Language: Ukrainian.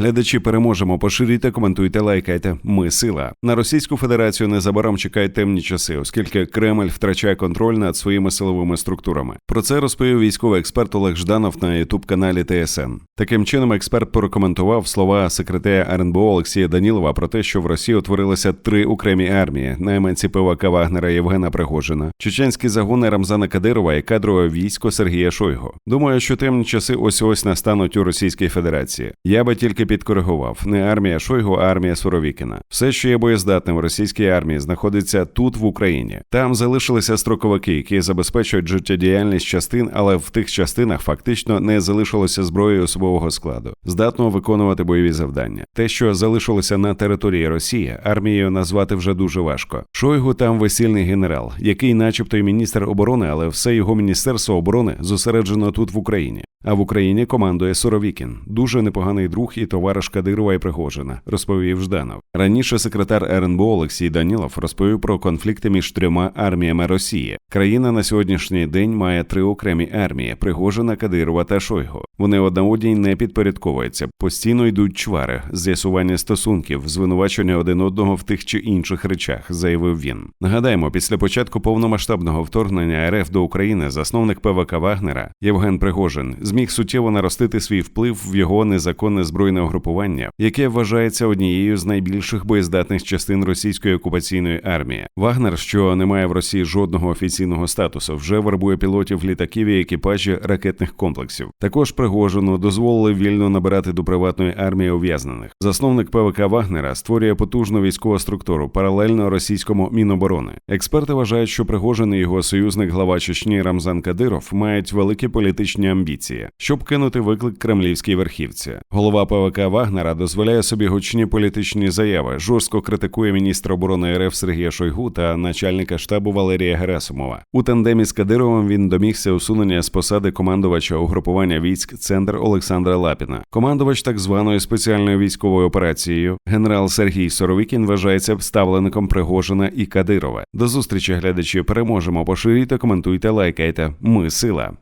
глядачі, переможемо. Поширюйте, коментуйте, лайкайте. Ми сила. На Російську Федерацію незабаром чекають темні часи, оскільки Кремль втрачає контроль над своїми силовими структурами. Про це розповів військовий експерт Олег Жданов на ютуб каналі ТСН. Таким чином, експерт порекоментував слова секретаря РНБО Олексія Данілова про те, що в Росії утворилося три окремі армії: найманці ПВК Вагнера Євгена Пригожина, чеченські загони Рамзана Кадирова і кадрове військо Сергія Шойгу. Думаю, що темні часи ось ось настануть у Російській Федерації. Я би тільки підкоригував не армія Шойгу, а армія Суровікіна. Все, що є боєздатним в російській армії, знаходиться тут, в Україні. Там залишилися строковики, які забезпечують життєдіяльність частин, але в тих частинах фактично не залишилося зброї особового складу, здатного виконувати бойові завдання. Те, що залишилося на території Росії, армією назвати вже дуже важко. Шойгу там весільний генерал, який, начебто, й міністр оборони, але все його міністерство оборони зосереджено тут в Україні. А в Україні командує Суровікін, дуже непоганий друг і товариш Кадирова і Пригожина, розповів Жданов. Раніше секретар РНБО Олексій Данілов розповів про конфлікти між трьома арміями Росії. Країна на сьогоднішній день має три окремі армії: Пригожина, Кадирова та Шойгу. Вони одна одній не підпорядковуються, постійно йдуть чвари, з'ясування стосунків, звинувачення один одного в тих чи інших речах, заявив він. Нагадаємо, після початку повномасштабного вторгнення РФ до України засновник ПВК Вагнера Євген Пригожин зміг суттєво наростити свій вплив в його незаконне збройне угрупування, яке вважається однією з найбільших боєздатних частин російської окупаційної армії. Вагнер, що не має в Росії жодного офіційного статусу, вже вербує пілотів літаків і екіпажі ракетних комплексів. Також Пригожину дозволили вільно набирати до приватної армії ув'язнених. Засновник ПВК Вагнера створює потужну військову структуру паралельно російському міноборони. Експерти вважають, що Пригожин і його союзник глава Чечні Рамзан Кадиров мають великі політичні амбіції, щоб кинути виклик кремлівській верхівці. Голова ПВК Вагнера дозволяє собі гучні політичні заяви, жорстко критикує міністра оборони РФ Сергія Шойгу та начальника штабу Валерія Герасимова. У тандемі з Кадировим він домігся усунення з посади командувача угрупування військ Центр Олександра Лапіна. Командувач так званої спеціальної військової операцією генерал Сергій Соровікін вважається ставлеником Пригожина і Кадирова. До зустрічі глядачі переможемо. Поширюйте, коментуйте, лайкайте. Ми сила.